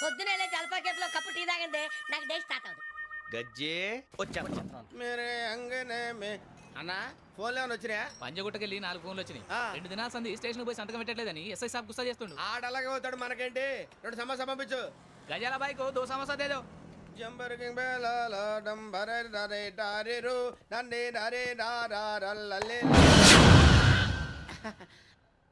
పొద్దునే లేచి alpha కేఫ్లో cup tea తాగండి నాకు డే స్టార్ట్ అవుతుంది గజ్జే వచ్చాను మేరే అంగనే మే. అన్న ఫోన్లో ఏమైనా వచ్చినాయా? పంజగుట్టకెళ్ళి నాలుగు ఫోన్లు వచ్చినాయి. ఆ. రెండు దినాల సంది స్టేషన్ పోయి సంతకం పెట్టలేదని ఎస్ఐ సాబ్ గుస్తా చేస్తుండు. ఆడలాగే పోతాడు మనకేంటి? రెండు సమస్య పంపించు. గజాల బైక్ దో సమస్య దేదో జంబరకింగ్ బేలాల డంబర డరే డారెరు నన్నే డరే డారల్లలే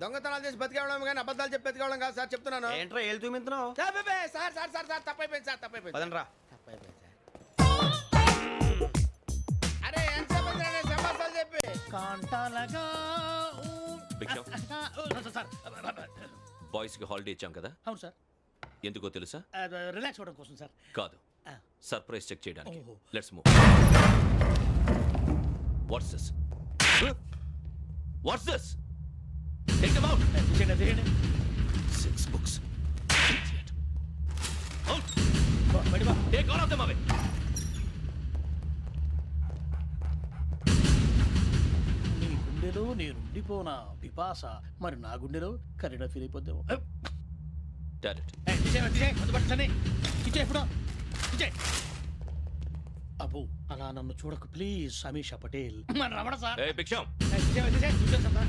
దొంగతనాలు చేసి బతికేవడం కానీ అబద్ధాలు చెప్పి బతికేవడం కాదు సార్ చెప్తున్నాను. ఏంట్రా ఏళ్ళు చూపించినావు sir sir sir sir sir తప్పైపోయింది సార్ తప్పైపోయింది. పదండ్రా. తప్పైపోయింది సార్. అరే ఎంత చెప్పి సమాసాలు చెప్పి? కాంటాలగా భిక్షం. సార్ బాయ్స్కి హాలిడే ఇచ్చాం కదా? అవును సార్. ఎందుకో తెలుసా? రిలాక్స్ అవ్వడం కోసం సార్. కాదు. సర్ప్రైజ్ చెక్ చేయడానికి. Let's move. What's this what's this take them out తీసేయండి తీసేయండి సిక్స్ బుక్స్ అవుట్ బయట బా. Take all of them away నీ గుండెలో నేనుండిపోనా పిపాస? మరి నా గుండెలో కరీడా ఫీల్ అయిపోద్దాము. డాడెట్ అబ్బో అలా నన్ను చూడకు. ప్లీజ్ సమీషా పటేల్. మన రమణ సార్. ఏ భిక్షం. చూసేయ్ సార్.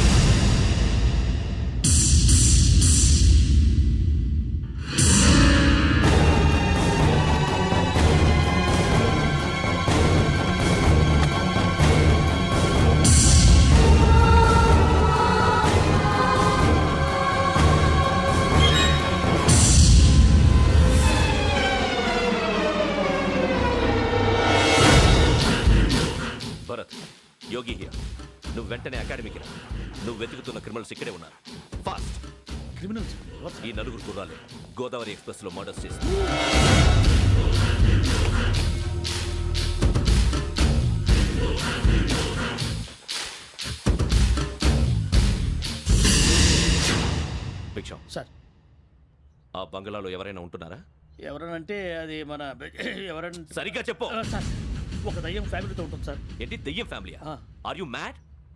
గోదావరి ఎక్స్ప్రెస్లో మర్డర్స్ చేసి భిక్షం. సార్. ఆ బంగ్లాలో ఎవరైనా ఉంటున్నారా? ఎవరనంటే అది మన ఎవరంటే సరిగ్గా చెప్పు. సార్. ఒక దయ్యం ఫ్యామిలీతో ఉంటుంది సార్. ఏంటి? దెయ్యం ఫ్యామిలీ. ఆర్ యు మ్యాడ్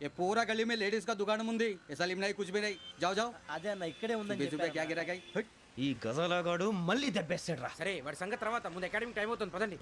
ये पूरा गली में लेडीज का दुकान मुंदी ये सलीम नहीं कुछ भी नहीं जाओ जाओ అదే అన్న ఇక్కడే बीस रुपए क्या गिरा गई ఈ గజాలగాడు మళ్ళీ దెబ్బేస్తాడు రా సరే వాడి సంగతి తర్వాత ముందు అకాడమిక్ టైం అవుతుంది పదండి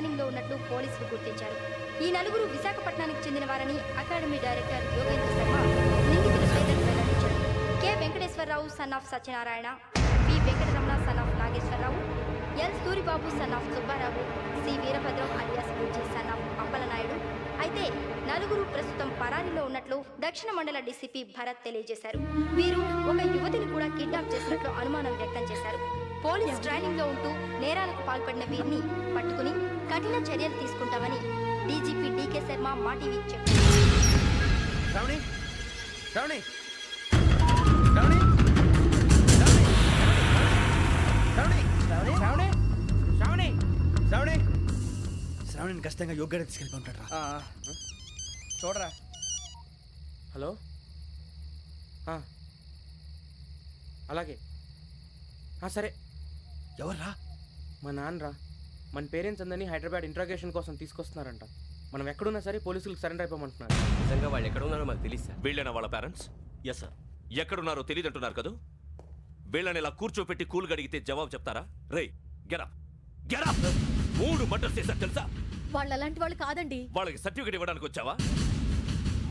ఇన్స్పెక్టర్లో ఉన్నట్లు పోలీసులు గుర్తించారు. ఈ నలుగురు విశాఖపట్నానికి చెందిన వారని అకాడమీ డైరెక్టర్ యోగేంద్ర శర్మ నిందితుల పేర్లను వెల్లడించారు. K. Venkateswararao son of Satyanarayana P Venkataramana son of Nageswararao L. Suribabu son of Subbarao C. Veerabhadram alias గురించి సన్ ఆఫ్ అప్పలనాయుడు. అయితే నలుగురు ప్రస్తుతం పరారీలో ఉన్నట్లు దక్షిణ మండల డీసీపీ భరత్ తెలియజేశారు. వీరు ఒక యువతిని కూడా కిడ్నాప్ చేసినట్లు అనుమానం వ్యక్తం చేశారు. పోలీస్ ట్రైనింగ్లో ఉంటూ నేరాలకు పాల్పడిన వీరిని పట్టుకుని కఠిన చర్యలు తీసుకుంటామని డీజీపీ డీకే శర్మ మాటివి చెప్పారు. శ్రావణిని ఖచ్చితంగా యోగ్యత తీసుకెళ్ళి పంపడరా చూడరా. హలో? అలాగే. సరే. ఎవర్రా? మా నాన్నరా. మన పేరెంట్స్ అందరినీ హైదరాబాద్ ఇంట్రాగేషన్ కోసం తీసుకొస్తున్నారంట. మనం ఎక్కడున్నా సరే పోలీసులకు సరెండర్ అయిపోమంటున్నారు. నిజంగా వాళ్ళు ఎక్కడ ఉన్నారో మాకు తెలియదు వీళ్ళైనా వాళ్ళ పేరెంట్స్ ఎస్ సార్ ఎక్కడున్నారో తెలియదంటున్నారు కదా? వీళ్ళని ఇలా కూర్చోపెట్టి కూల్ గడిగితే జవాబు చెప్తారా? రే గెరా గెరా మూడు మర్డర్స్ చేశారు తెలుసా? వాళ్ళు అలాంటి వాళ్ళు కాదండి. వాళ్ళకి సర్టిఫికేట్ ఇవ్వడానికి వచ్చావా?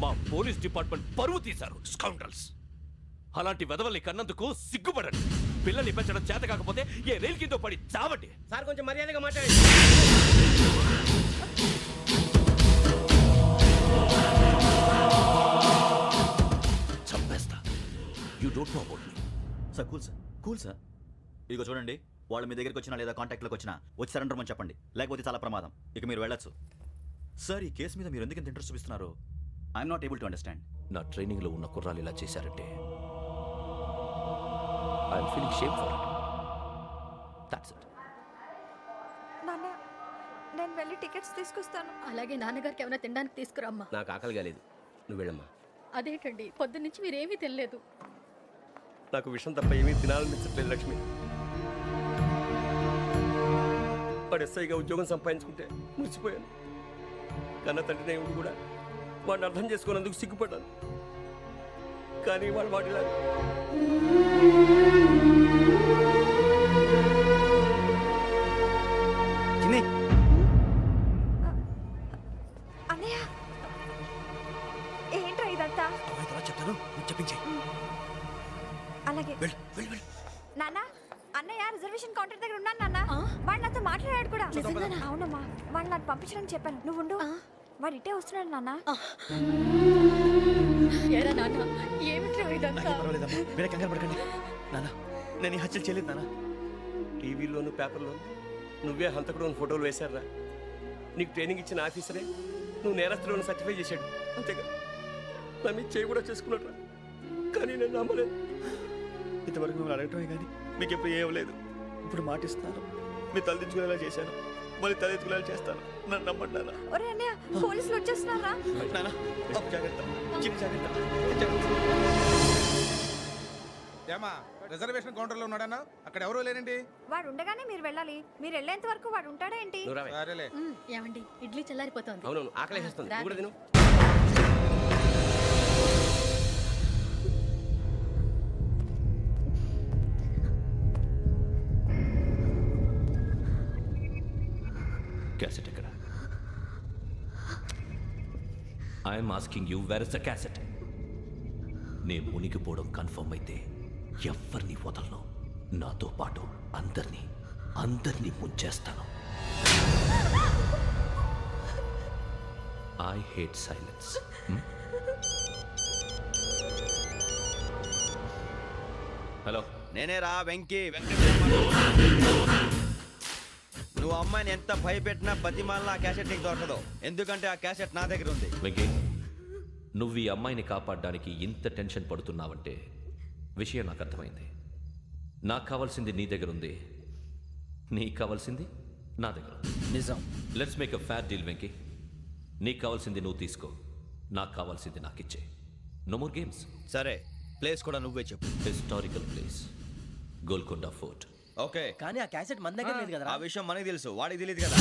మా పోలీస్ డిపార్ట్మెంట్ పరువు తీశారు స్కౌండ్రల్స్ అలాంటి వెధవల్ని కన్నందుకు సిగ్గుపడండి. పిల్లల్ని పెంచడం చేత కాకపోతే ఏ రైలు కింద పడి చావండి. సార్ కొంచెం మర్యాదగా మాట్లాడండి. చంపేస్తా. You don't know about me sir cool sir. Cool sir ఇదిగో చూడండి వాళ్ళు మీ దగ్గరికి వచ్చినా లేదా కాంటాక్ట్లోకి వచ్చినా వచ్చి సరెండర్ అని చెప్పండి. లేకపోతే చాలా ప్రమాదం. ఇక మీరు వెళ్ళొచ్చు. సార్ ఈ కేసు మీద మీరు ఎందుకు ఇంత ఇంట్రెస్ట్ చూపిస్తున్నారు? I'm not able to understand నా ట్రైనింగ్లో ఉన్న కుర్రాలు ఇలా చేశారంటే I'm feeling shame for it that's it నాన్న నేను వెళ్ళి టికెట్స్ తీసుకొస్తాను. అలాగే నాన్నగారికి ఏమైనా తినడానికి తీసుకురమ్మా. నాకు ఆకలి కాలేదు. నువ్వు వెళ్ళమ్మా. అదేంటండి? పొద్దున్నుంచి మీరేమీ తినలేదు. నాకు విషయం తప్ప ఏమీ తినాలనిపించట్లేదు లక్ష్మి. వాడు ఎస్ఐగా ఉద్యోగం సంపాదించుకుంటే మురిసిపోయాను. కన్న తండ్రినే ఉండి కూడా వాడిని అర్థం చేసుకున్నందుకు సిగ్గుపడ్డాను. కానీ వాడు చిన్ని. అన్నయ్య. ఏంట్రా ఇదంతా? అమ్మాయి తర్వాత చెప్తాను. నువ్వు అలాగే. వెళ్ళు వెళ్ళు వెళ్ళు. నాన్న అన్నయ్య రిజర్వేషన్ కౌంటర్ దగ్గర ఉన్నాను నాన్న. వాడు నాతో మాట్లాడాడు కూడా. అవునమ్మా. వాడు నాకు పంపించడానికి చెప్పాను. నువ్వు ఉండు. వాడు ఇట్టే వస్తున్నాడు నాన్న. ఏరా నాన్న ఏమిట్రా ఇదంతా? నాకేం పర్వాలేదమ్మా వేరే కంగారు పడకండి. నాన్న నేను ఈ హత్యలు చేయలేదు నాన్న. టీవీలోను పేపర్లోను నువ్వే హంతకుడు అని ఫోటోలు వేశారా నీకు ట్రైనింగ్ ఇచ్చిన ఆఫీసరే నువ్వు నేరస్తులను సర్టిఫై చేశాడు. అంతేగా. నా మీద చేయి కూడా చేసుకున్నట్రా. కానీ నేను నమ్మలేదు. ఇంతవరకు మిమ్మల్ని అడగటమే కానీ మీకు ఎప్పుడు ఏం లేదు. ఇప్పుడు మాటిస్తున్నాను మీ తలదించుకునేలా చేశాను. మళ్ళీ తలెత్తుకునేలా చేస్తాను. నన్ను ఒరే అన్నయ్య పోలీసులు వచ్చేస్తున్నారా? జాగ్రత్త చిన్న జాగ్రత్త ఏమా రిజర్వేషన్ కౌంటర్లో ఉన్నాడన్నా? అక్కడ ఎవరూ లేరండి వాడు ఉండగానే మీరు వెళ్ళాలి. మీరు వెళ్ళేంత వరకు వాడు ఉంటాడా ఏంటి? నువ్వు రావే. సరేలే. ఏమండి ఇడ్లీ చల్లారిపోతోంది. అవునవును ఆకలి వేస్తుంది. నువ్వు కూడా తిను. క్యాసెట్ ఎక్కడ I'm asking you where is the cassette నే మునిగిపోవడం కన్ఫర్మ్ అయితే ఎవరిని వదలను. నాతో పాటు అందరినీ అందరినీ ముంచేస్తాను. ఐ హేట్ సైలెన్స్ హలో నేనే రా వెంకీ నువ్వు అమ్మాయిని ఎంత భయపెట్టినా బతిమాలిన ఆ క్యాసెట్ నీకు దొరకదు. ఎందుకంటే ఆ క్యాసెట్ నా దగ్గర ఉంది. వెంకీ. నువ్వు ఈ అమ్మాయిని కాపాడడానికి ఇంత టెన్షన్ పడుతున్నావంటే విషయం నాకు అర్థమైంది. నాకు కావాల్సింది నీ దగ్గర ఉంది. నీకు కావాల్సింది నా దగ్గర నిజం. Let's make a fair deal Venky. నీకు కావాల్సింది నువ్వు తీసుకో. నాకు కావాల్సింది నాకు ఇచ్చే. నో మోర్ గేమ్స్ సరే ప్లేస్ కూడా నువ్వే చెప్పు. Historical place Golconda fort. Okay. కానీ ఆ క్యాసెట్ మన దగ్గర లేదు ఆ విషయం మనకి తెలుసు. వాడికి తెలియదు కదా.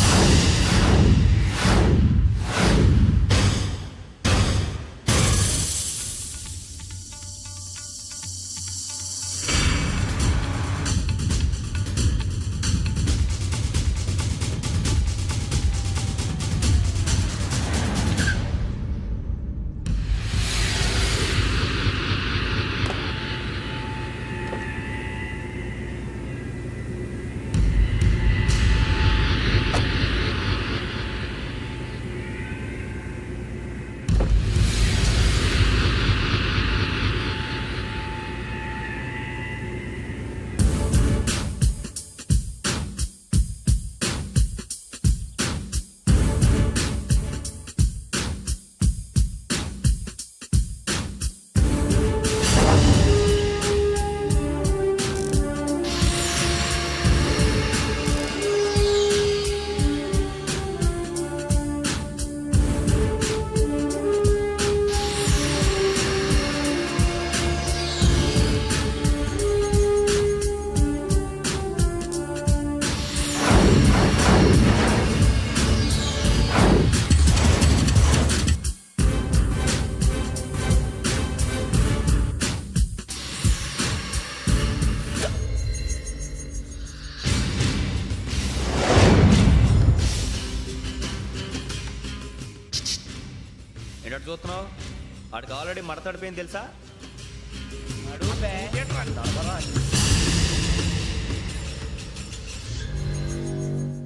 వాడికి ఆల్రెడీ మడతడిపోయింది తెలుసా?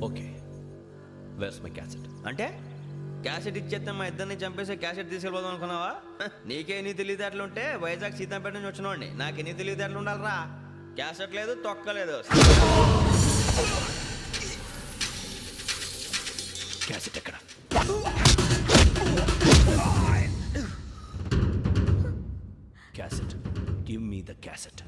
ఓకే. వేర్స్ మై క్యాసెట్ అంటే? క్యాసెట్ ఇచ్చేస్తే మా ఇద్దరిని చంపేసి క్యాసెట్ తీసుకెళ్ళిపోదాం అనుకున్నావా? నీకే ఎన్ని తెలివితేటలు ఉంటే వైజాగ్ సీతంపేట నుంచి వచ్చినోడిని నాకు ఎన్ని తెలివితేటలు ఉండాలిరా? క్యాసెట్ లేదు తొక్కలేదు క్యాసెట్ ఎక్కడ? క్యాసెట్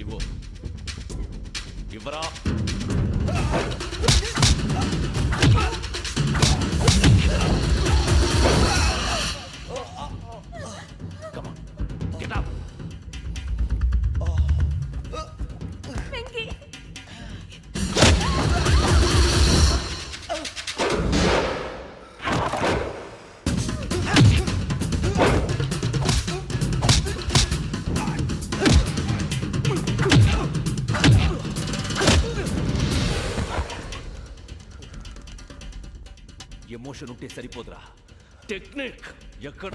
ఇవ్వు. ఇవ్వరా? సరిపోదురా. టెక్నిక్ ఎక్కడ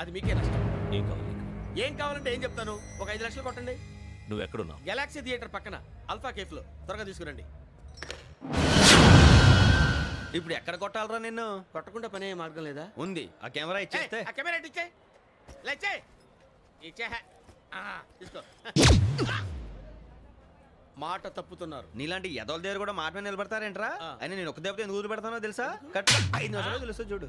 అది మీకే నష్టం. ఏం కావాలి? ఏం కావాలంటే ఏం చెప్తాను? ఒక ఐదు లక్షలు కొట్టండి. నువ్వు ఎక్కడున్నావు గెలాక్సీ థియేటర్ పక్కన అల్ఫా కేఫ్లో త్వరగా తీసుకురండి. ఇప్పుడు ఎక్కడ కొట్టాలరా నిన్ను? కొట్టకుండా పనే మార్గం లేదా? ఉంది. ఆ కెమెరా ఇచ్చేస్తే. ఆ కెమెరా ఇచ్చే లేచే ఇచ్చే. ఆ, తీసుకో. మాట తప్పుతున్నారు. నీలాంటి ఎదల దగ్గర కూడా మాట మీద నిలబడతారేంట్రా. అయినా నేను ఒక దెబ్బతో ఎందుకు పెడతానో తెలుసా? కట్ ఐదు నిమిషాలు తెలుసు చూడు.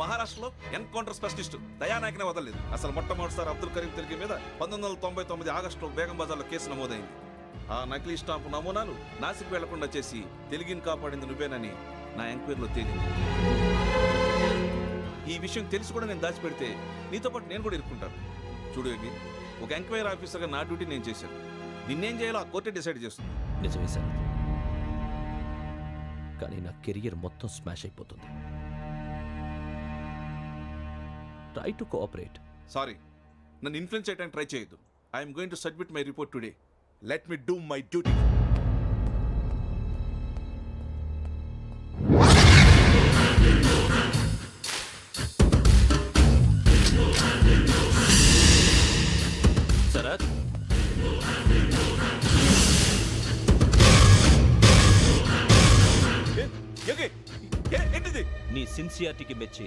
మహారాష్ట్రలో ఎన్కౌంటర్ స్పెషలిస్ట్ దయానాయకనే వదలలేదు. అసలు మొట్టమొదటిసారి అబ్దుల్ కరీం తిరిగి మీద పంతొమ్మిది వందల తొంభై తొమ్మిది ఆగస్టులో బేగం బజార్లో కేసు నమోదైంది. ఆ నకిలీ స్టాంపు నమూనాలు నాసిక్ వెళ్ళకుండా చేసి తెలుగుని కాపాడింది నువ్వేనని నా ఎంక్వైరీలో తేలింది. ఈ విషయం తెలిసి కూడా నేను దాచిపెడితే నీతో పాటు నేను కూడా ఇరుక్కుంటాను. చూడు ఒక ఎంక్వైరీ ఆఫీసర్గా నా డ్యూటీ నేను చేశాను. నిన్నేం చేయాలో ఆ కోర్టే డిసైడ్ చేస్తుంది. నిజమే సార్ కానీ నా కెరియర్ మొత్తం స్మాష్ అయిపోతుంది. ట్రై టు కోఆపరేట్ సారీ నన్ను ఇన్ఫ్లుయెన్స్ చేయడానికి ట్రై చేయొద్దు. I'm going to submit my report today let me do my duty Sarath ఏంటిది? నీ సిన్సియారిటీకి మెచ్చి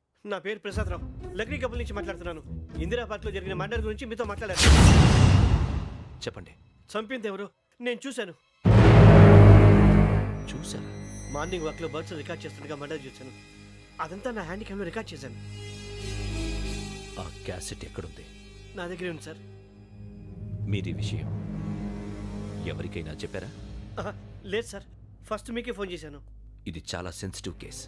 నా పేరు ప్రసాదరావు లక్డీ కపుల్ నుంచి మాట్లాడుతున్నాను. ఇందిరా పార్క్లో జరిగిన మర్డర్ గురించి మీతో మాట్లాడారు చెప్పండి. చంపింది ఎవరు? నేను చూశాను. చూసారా మార్నింగ్ వాక్లో బర్డ్స్ రికార్డ్ చేస్తుండగా మర్డర్ చూశాను. అదంతా నా హ్యాండ్ క్యామ్లో రికార్డ్ చేశాను. ఆ క్యాసెట్ ఎక్కడుంది? నా దగ్గరే ఉంది సార్. మీది విషయం. ఎవరికైనా చెప్పారా? ఆహా, లేదు సార్. ఫస్ట్ మీకే ఫోన్ చేశాను. ఇది చాలా సెన్సిటివ్ కేస్.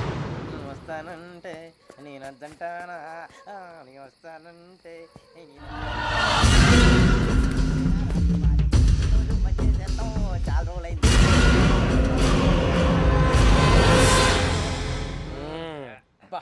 వస్తానంటే నేనంటానా వస్తానంటే చాలా రోజులైంది. బా,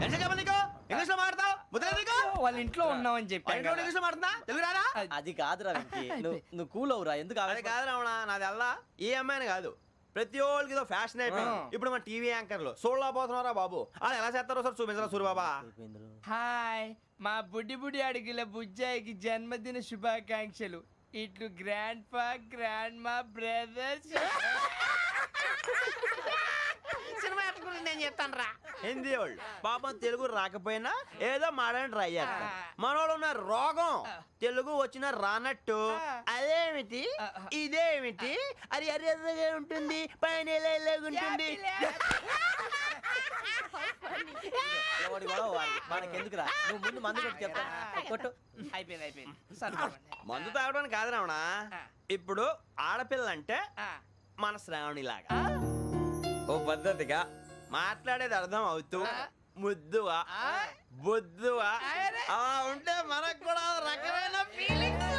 ఎంత చెప్పాలి నీకు? ఇంగ్లీష్లో మాట్లాడతావు ముద్ర నీకు? వాళ్ళ ఇంట్లో ఉన్నామని చెప్పాను పైన ఇంగ్లీష్లో మాట్లాడుతున్నా తెలుగు రాదా? అది కాదురా వెంకీ. నువ్వు నువ్వు కూల్ అవురా. ఎందుకు అదే కాదు రావణ నాది అల్లా. ఏ అమ్మాయిని కాదు. ప్రతి ఒక్కరికి ఏదో ఫ్యాషన్ అయిపోయింది. ఆ. ఇప్పుడు మన టీవీ యాంకర్లు. సోళ్ళ పోతున్నారా బాబు. వాళ్ళు ఎలా చేస్తారో సార్ చూపించరా సూరిబాబా? హాయ్. మా బుడ్డి బుడి అడిగిల బుజ్జాయికి జన్మదిన శుభాకాంక్షలు. ఇట్లు గ్రాండ్ ఫా గ్రాండ్ మా బ్రదర్స్ సినిమా నేను చెప్తాను రా హిందీ వాళ్ళు. పాపం తెలుగు రాకపోయినా ఏదో మాడని ట్రై చేస్తారు. మనోళ్ళు ఉన్న రోగం తెలుగు వచ్చిన రానట్టు. అదేమిటి? ఇదేమిటి? అది అర్యతగా ఉంటుంది పైన ఉంటుంది. వాడిది. మనకెందుకురా? నువ్వు ముందు మందు కొట్టి చెప్తా. కొట్టు. అయిపోయింది అయిపోయింది. మందు తాగడానికి కాదు రావణ. ఇప్పుడు ఆడపిల్ల అంటే మన శ్రావణి లాగా ఓ పద్ధతిగా మాట్లాడేది అర్థం అవుతూ ముద్దువా బొద్దువా అలా ఉంటే మనకు కూడా రకమైన ఫీలింగ్స్